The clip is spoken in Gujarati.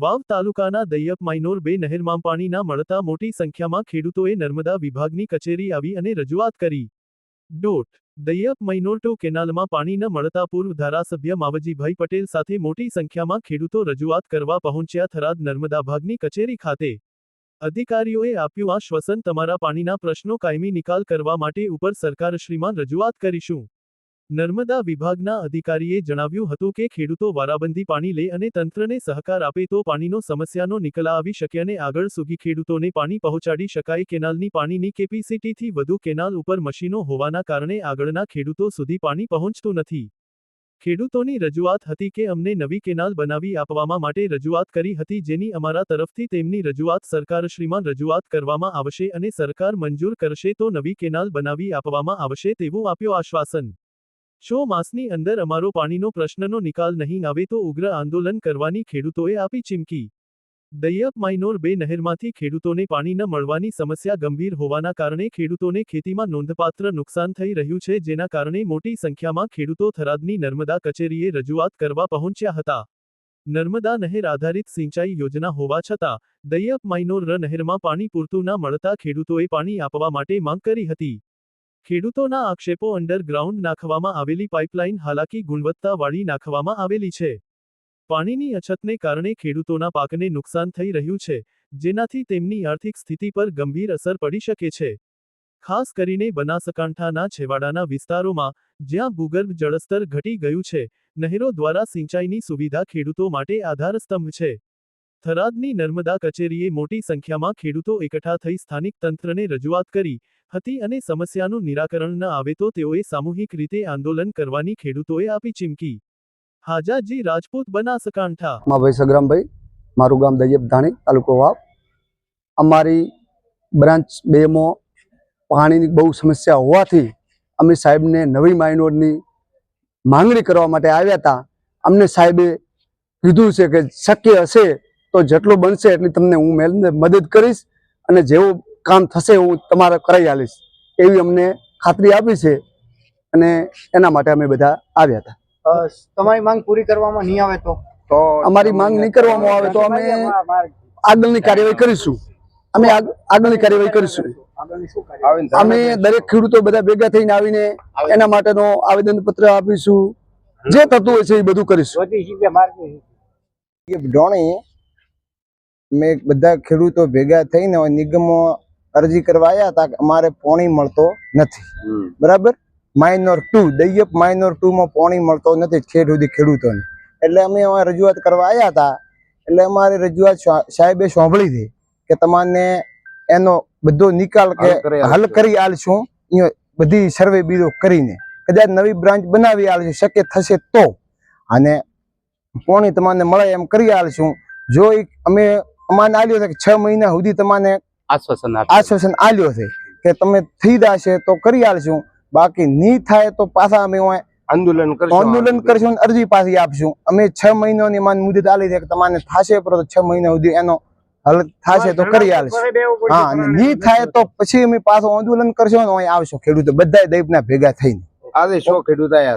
વાવ તાલુકાના દૈયપ માઇનોર બે નહેરમાં પાણીના મળતા મોટી સંખ્યામાં ખેડૂતોએ નર્મદા વિભાગની કચેરી આવી અને રજૂઆત કરી. ડોટ, દૈયપ મૈનોર ટુ કેનાલમાં પાણી ન મળતા પૂર્વ ધારાસભ્ય માવજીભાઈ પટેલ સાથે મોટી સંખ્યામાં ખેડૂતો રજૂઆત કરવા પહોંચ્યા થરાદ નર્મદા ભાગની કચેરી ખાતે. અધિકારીઓએ આપ્યું આશ્વાસન તમારા પાણીના પ્રશ્નો કાયમી નિકાલ કરવા માટે ઉપર સરકારશ્રીમાં રજૂઆત કરીશું. નર્મદા વિભાગના અધિકારીએ જણાવ્યું હતું કે ખેડૂતો વારાબંધી પાણી લે અને તંત્રને સહકાર આપે તો પાણીનો સમસ્યાનો નિકલા આવી શકે અને આગળ સુધી ખેડૂતોને પાણી પહોંચાડી શકાય. કેનાલની પાણીની કેપેસિટીથી વધુ કેનાલ ઉપર મશીનો હોવાના કારણે આગળના ખેડૂતો સુધી પાણી પહોંચતું નથી. ખેડૂતોની રજૂઆત હતી કે અમને નવી કેનાલ બનાવી આપવામાં માટે રજૂઆત કરી હતી જેની અમારા તરફથી તેમની રજૂઆત સરકારશ્રીમાં રજૂઆત કરવામાં આવશે અને સરકાર મંજૂર કરશે તો નવી કેનાલ બનાવી આપવામાં આવશે તેવું આપ્યો આશ્વાસન. છ માસની અંદર અમારો પાણીનો પ્રશ્નનો નિકાલ નહીં આવે તો ઉગ્ર આંદોલન કરવાની ખેડૂતોએ આપી ચીમકી. દૈયપ માઇનોર બે નહેરમાંથી ખેડૂતોને પાણી ન મળવાની સમસ્યા ગંભીર હોવાના કારણે ખેડૂતોને ખેતીમાં નોંધપાત્ર નુકસાન થઈ રહ્યું છે, જેના કારણે મોટી સંખ્યામાં ખેડૂતો થરાદની નર્મદા કચેરીએ રજૂઆત કરવા પહોંચ્યા હતા. નર્મદા નહેર આધારિત સિંચાઈ યોજના હોવા છતાં દૈયપ માઇનોર નહેરમાં પાણી પૂરતું ન મળતા ખેડૂતોએ પાણી આપવા માટે માંગ કરી હતી. ખેડૂતોના આક્ષેપો અંડરગ્રાઉન્ડ નાખવામાં આવેલી પાઇપલાઇન હાલાકી ગુણવત્તાવાળી નાખવામાં આવેલી છે. પાણીની અછતને કારણે ખેડૂતોના પાકને નુકસાન થઈ રહ્યું છે, જેનાથી તેમની આર્થિક સ્થિતિ પર ગંભીર અસર પડી શકે છે. ખાસ કરીને બનાસકાંઠાના છેવાડાના વિસ્તારોમાં, જ્યાં ભૂગર્ભ જળસ્તર ઘટી ગયું છે, નહેરો દ્વારા સિંચાઈની સુવિધા ખેડૂતો માટે આધારસ્તંભ છે. થરાદની નર્મદા કચેરીએ મોટી સંખ્યામાં ખેડૂતો એકઠા થઈ સ્થાનિક તંત્રને રજૂઆત કરી હતી અને સમસ્યાનું નિરાકરણ ન આવે તો તેઓએ સામૂહિક રીતે આંદોલન કરવાની ખેડૂતોએ આપી ચીમકી. હાજાજી રાજપૂત બનાસકાંઠા. સકાંઠા ભાઈ સગ્રામભાઈ, મારું ગામ દૈયપ ધાણી, તાલુકો વાવ. અમારી બ્રાન્ચ બેમાં પાણીની બહુ સમસ્યા હોવાથી અમે સાહેબને નવી માઇનોરની માંગણી કરવા માટે આવ્યા હતા. અમને સાહેબે કીધું છે કે શક્ય હશે તો જેટલું બનશે એટલી તમને હું મદદ કરીશ અને જેવું કામ થશે હું તમારે કરાવી આલીશ. એવી અમને ખાતરી આપી છે અને એના માટે અમે બધા આવ્યા હતા. તમારી માંગ પૂરી કરવામાં નહીં આવે તો? અમારી માંગ નહીં કરવામાં આવે તો અમે આગળની કાર્યવાહી કરીશું. અમે આગળની કાર્યવાહી કરીશું? અમે દરેક ખેડૂતો બધા ભેગા થઈને આવીને એના માટેનો આવેદન પત્ર આપીશું. જે થતું હોય છે એ બધું કરીશું. ડોણી મેં બધા ખેડૂતો ભેગા થઈને નિગમો અરજી કરવા આવ્યા હતા કે અમારે પોણી મળતો નથી. બરાબર? માઇનોર ટુ દૈયપ માઇનોર ટુ માં પોણી મળતો નથી ખેડ સુધી ખેડૂતોને. એટલે અમે અમારે રજૂઆત કરવા આવ્યા હતા એટલે અમારી રજૂઆત સાહેબે સાંભળી હતી કે તમને એનો બધો નિકાલ કે હલ કરી આલશું. અહીંયા બધી સર્વે બીજો કરીને. કદાચ નવી બ્રાન્ચ બનાવી આલશું શક્ય થશે તો. અને પોણી તમને મળે એમ કરી આલશું. જો અમે અમાને આલ્યો છે કે છ મહિના સુધી તમને આશ્વાસન આશ્વાસન આલ્યો છે કે તમે થઈ જશે તો કરી આલશું. બાકી નહીં થાય તો પાછા અમે આંદોલન આંદોલન કરશું અરજી પાછી આપશું. અમે છ મહિનાની માન મુદત આલી છે કે તમારે થશે પર છ મહિના સુધી એનો હલ થશે તો કરી આલશું. હા અને નહીં થાય તો પછી અમે પાછું આંદોલન કરશું ને આવશું. ખેડૂતો બધા દૈપના ભેગા થઈને. આજે સો ખેડૂત આયા